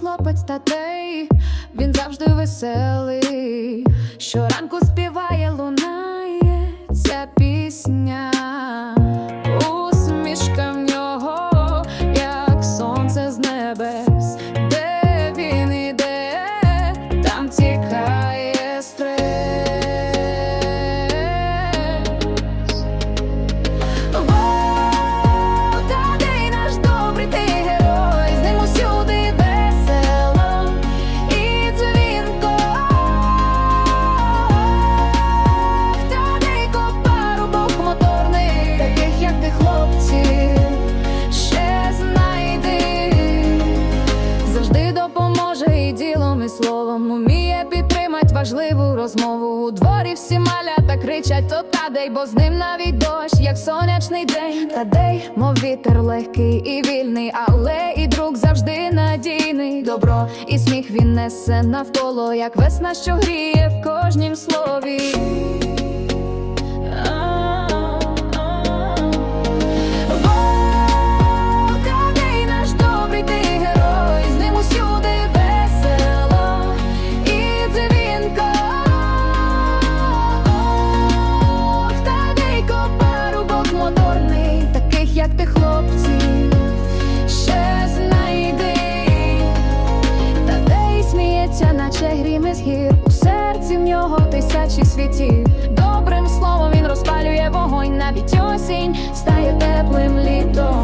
хлопець татей, він завжди веселий. Щоранку співає, словом уміє підтримать важливу розмову. У дворі всі малята кричать, то тадей, бо з ним навіть дощ, як сонячний день. Тадей, мов вітер легкий і вільний, але і друг завжди надійний. Добро і сміх він несе навколо, як весна, що гріє в кожнім слові. Гір. У серці в нього тисячі світів. Добрим словом він розпалює вогонь, навіть осінь стає теплим літом.